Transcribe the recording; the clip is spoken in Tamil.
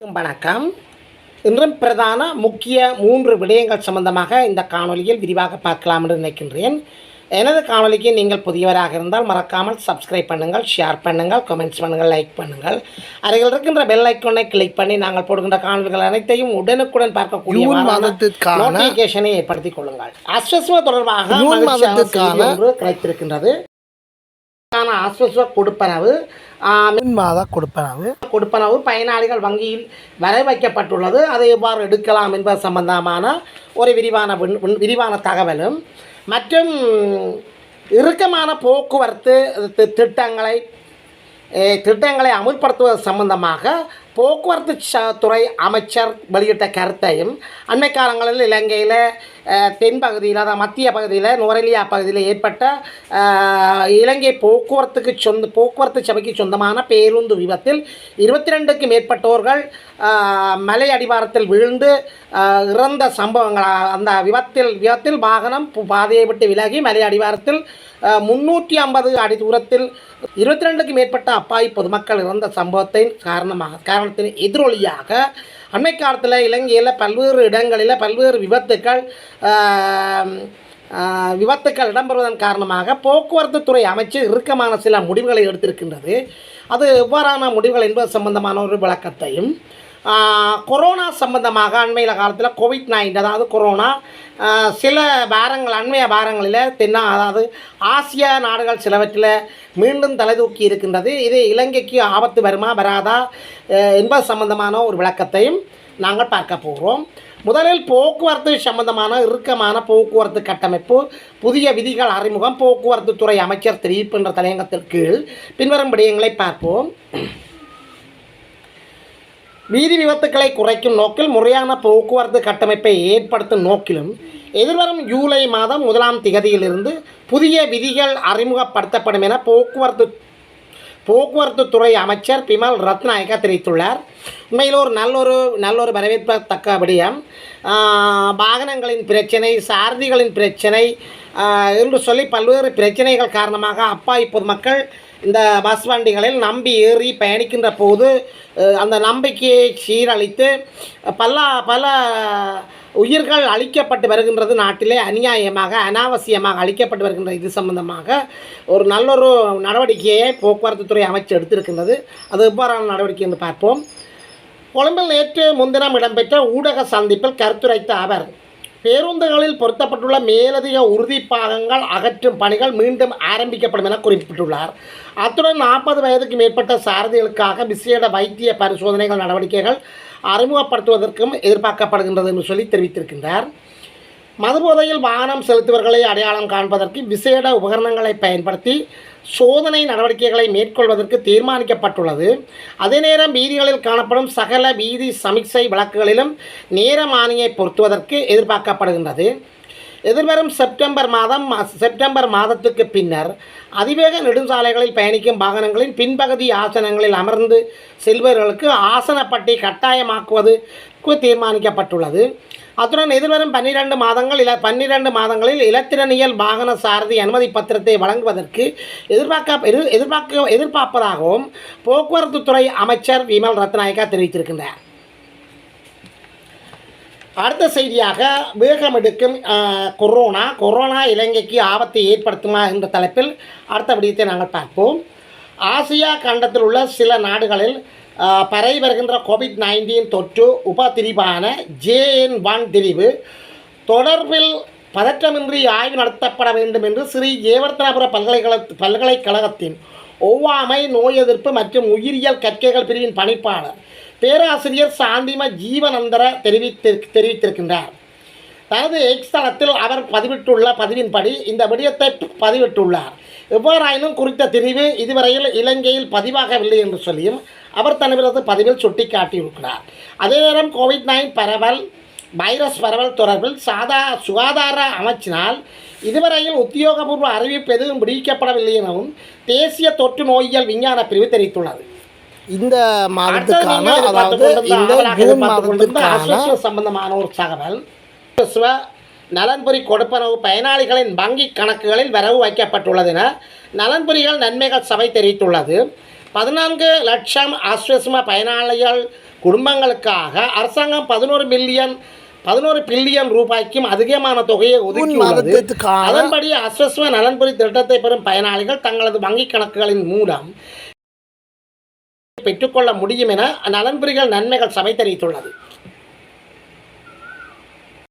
வணக்கம். இன்றும் பிரதான முக்கிய மூன்று விடயங்கள் சம்பந்தமாக இந்த காணொளியில் விரிவாக பார்க்கலாம் என்று நினைக்கின்றேன். எனது காணொளிக்கு நீங்கள் புதியவராக இருந்தால் மறக்காமல் சப்ஸ்கிரைப் பண்ணுங்கள் ஷேர் பண்ணுங்கள் கமெண்ட்ஸ் பண்ணுங்கள் லைக் பண்ணுங்கள். அருகில் இருக்கின்ற பெல் ஐக்கோனை கிளிக் பண்ணி நாங்கள் போடுகின்ற காணொளிகள் அனைத்தையும் உடனுக்குடன் பார்க்கக்கூடிய நோட்டிஃபிகேஷனை ஏற்படுத்திக் கொள்ளுங்கள். அஸ்வஸ்வ தொடர்பாக ஜூன் கிடைத்திருக்கின்றது அஸ்வஸ்வ கொடுப்பனவு. ஆ, மின் மாத கொடுப்பனவு. கொடுப்பனவு பயனாளிகள் வங்கியில் வரை வைக்கப்பட்டுள்ளது. அதை எவ்வாறு எடுக்கலாம் என்பது சம்பந்தமான ஒரு விரிவான விரிவான தகவலும். மற்றும் இறுக்கமான போக்குவரத்து திட்டங்களை திட்டங்களை அமுல்படுத்துவது சம்பந்தமாக போக்குவரத்து துறை அமைச்சர் வெளியிட்ட கருத்தையும் அண்மை காலங்களில் இலங்கையில் தென்பகுதியில் அதாவது மத்திய பகுதியில் நுவரெலியா பகுதியில் ஏற்பட்ட இலங்கை போக்குவரத்துக்கு சொந்த போக்குவரத்து சபைக்கு சொந்தமான பேருந்து விபத்தில் இருபத்தி ரெண்டுக்கு மேற்பட்டோர்கள் மலை அடிவாரத்தில் விழுந்து இறந்த சம்பவங்கள் அந்த விபத்தில் விபத்தில் வாகனம் பு- பாதையை விட்டு விலகி மலை அடிவாரத்தில் முன்னூற்றி ஐம்பது அடி தூரத்தில் இருபத்தி ரெண்டுக்கு மேற்பட்ட அப்பாவி பொதுமக்கள் இறந்த சம்பவத்தின் காரணமாக காரணத்தின் எதிரொலியாக அண்மை காலத்தில் இலங்கையில் பல்வேறு இடங்களில் பல்வேறு விபத்துக்கள் விபத்துக்கள் இடம்பெறுவதன் காரணமாக போக்குவரத்து துறை அமைச்சு இறுக்கமான சில முடிவுகளை எடுத்திருக்கின்றது. அது எவ்வாறான முடிவுகள் என்பது சம்பந்தமான ஒரு விளக்கத்தையும் கொரோனா சம்பந்தமாக அண்மையில் காலத்தில் கோவிட் நைன்டீன் அதாவது கொரோனா சில வாரங்கள் அண்மைய வாரங்களில் தென்னா அதாவது ஆசிய நாடுகள் சிலவற்றில் மீண்டும் தலைதூக்கி இருக்கின்றது. இது இலங்கைக்கு ஆபத்து வருமா வராதா என்பது சம்பந்தமான ஒரு விளக்கத்தையும் நாங்கள் பார்க்க போகிறோம். முதலில் போக்குவரத்து சம்பந்தமான இறுக்கமான போக்குவரத்து கட்டமைப்பு புதிய விதிகள் அறிமுகம் போக்குவரத்து துறை அமைச்சர் தெரிவிப்பு என்ற தலையங்கத்தின் கீழ் பின்வரும் விடயங்களை பார்ப்போம். வீதி விபத்துக்களை குறைக்கும் நோக்கில் முறையான போக்குவரத்து கட்டமைப்பை ஏற்படுத்தும் நோக்கிலும் எதிர்வரும் ஜூலை மாதம் முதலாம் திகதியிலிருந்து புதிய விதிகள் அறிமுகப்படுத்தப்படும் என போக்குவரத்து போக்குவரத்து துறை அமைச்சர் பிமல் ரத்நாயக்கா தெரிவித்துள்ளார். உண்மையில் ஒரு நல்லொரு நல்லொரு வரவேற்பத்தக்க விடயம் வாகனங்களின் பிரச்சனை சாரதிகளின் பிரச்சனை என்று சொல்லி பல்வேறு பிரச்சனைகள் காரணமாக அப்பாவி பொதுமக்கள் இந்த பஸ் வண்டிகளில் நம்பி ஏறி பயணிக்கின்ற போது அந்த நம்பிக்கையை சீரழித்து பல பல உயிர்கள் அழிக்கப்பட்டு வருகின்றது நாட்டிலே அநியாயமாக அனாவசியமாக அழிக்கப்பட்டு வருகின்ற இது சம்பந்தமாக ஒரு நல்லொரு நடவடிக்கையை போக்குவரத்து துறை அமைச்சு எடுத்திருக்கின்றது. அது எவ்வாறான நடவடிக்கை என்று பார்ப்போம். கொழும்பில் நேற்று முன்தினம் இடம்பெற்ற ஊடக சந்திப்பில் கருத்துரைத்த அவர் பேருந்துகளில் பொருத்தப்பட்டுள்ள மேலதிக உறுதிப்பாகங்கள் அகற்றும் பணிகள் மீண்டும் ஆரம்பிக்கப்படும் என குறிப்பிட்டுள்ளார். அத்துடன் நாற்பது வயதுக்கு மேற்பட்ட சாரதிகளுக்காக விசேட வைத்திய பரிசோதனைகள் நடவடிக்கைகள் அறிமுகப்படுத்துவதற்கும் எதிர்பார்க்கப்படுகின்றது என்று சொல்லி தெரிவித்திருக்கின்றார். மதுபோதையில் வாகனம் செலுத்துவர்களை அடையாளம் காண்பதற்கு விசேட உபகரணங்களை பயன்படுத்தி சோதனை நடவடிக்கைகளை மேற்கொள்வதற்கு தீர்மானிக்கப்பட்டுள்ளது. அதே நேரம் வீதிகளில் காணப்படும் சகல வீதி சமிக்சை விளக்குகளிலும் நேரமானியை பொருத்துவதற்கு எதிர்பார்க்கப்படுகின்றது. எதிர்வரும் செப்டம்பர் மாதம் செப்டம்பர் மாதத்துக்கு பின்னர் அதிவேக நெடுஞ்சாலைகளில் பயணிக்கும் வாகனங்களின் பின்பகுதி ஆசனங்களில் அமர்ந்து செல்பவர்களுக்கு ஆசனப்பட்டி கட்டாயமாக்குவதற்கு தீர்மானிக்கப்பட்டுள்ளது. அத்துடன் எதிர்வரும் பன்னிரண்டு மாதங்கள் இல பன்னிரண்டு மாதங்களில் இலத்திரனியல் வாகன சாரதி அனுமதி பத்திரத்தை வழங்குவதற்கு எதிர்பார்க்க எதிர் எதிர்பார்க்க எதிர்பார்ப்பதாகவும் போக்குவரத்து துறை அமைச்சர் விமல் ரத்நாயக்கா தெரிவித்திருக்கின்றார். அடுத்த செய்தியாக வேகம் எடுக்கும் கொரோனா. கொரோனா இலங்கைக்கு ஆபத்தை ஏற்படுத்துமா என்ற தலைப்பில் அடுத்த விடயத்தை நாங்கள் பார்ப்போம். ஆசியா கண்டத்தில் உள்ள சில நாடுகளில் பரவி வருகின்ற கோவிட் நைன்டீன் தொற்று உபதிரிவான ஜேஎன் வான் திரிவு தொடர்பில் பதற்றமின்றி ஆய்வு நடத்தப்பட வேண்டும் என்று ஸ்ரீ ஜெயவர்த்தனபுர பல்கலைக்கழக பல்கலைக்கழகத்தின் ஒவ்வாமை நோய் எதிர்ப்பு மற்றும் உயிரியல் கற்கைகள் பிரிவின் பணிப்பாளர் பேராசிரியர் சாந்திம ஜீவனந்தர தெரிவித்திரு தெரிவித்திருக்கின்றார். தனது எக்ஸ் தளத்தில் அவர் பதிவிட்டுள்ள பதிவின்படி இந்த விடயத்தை பதிவிட்டுள்ளார். எவ்வாறாயினும் குறித்த தெரிவு இதுவரையில் இலங்கையில் பதிவாகவில்லை என்று சொல்லியும் அவர் தனது பதிவில் சுட்டிக்காட்டியிருக்கிறார். அதே நேரம் கோவிட் நைன் பரவல் வைரஸ் பரவல் தொடர்பில் சாதா சுகாதார அமைச்சினால் இதுவரையில் உத்தியோகபூர்வ அறிவிப்பு எதுவும் விடுவிக்கப்படவில்லை எனவும் தேசிய தொற்று நோயியல் விஞ்ஞான பிரிவு தெரிவித்துள்ளது. இந்த மாதத்துக்கான அதாவது இந்த சம்பந்தமான ஒரு தகவல். நலன்புரி கொடுப்பனவு பயனாளிகளின் வங்கி கணக்குகளில் வரவு வைக்கப்பட்டுள்ளது என நலன்புரிகள் நன்மைகள் சபை தெரிவித்துள்ளது. பதினான்கு லட்சம் ஆஸ்வசம பயனாளிகள் குடும்பங்களுக்காக அரசாங்கம் பதினோரு மில்லியன் பதினோரு பில்லியன் ரூபாய்க்கும் அதிகமான தொகையை ஒதுக்கியுள்ளது அதன்படி அஸ்வஸ்வ நலன்புரி திட்டத்தை பெறும் பயனாளிகள் தங்களது வங்கிக் கணக்குகளின் மூலம் பெற்றுக்கொள்ள முடியும் என நலன்புரிகள் நன்மைகள் சபை தெரிவித்துள்ளது.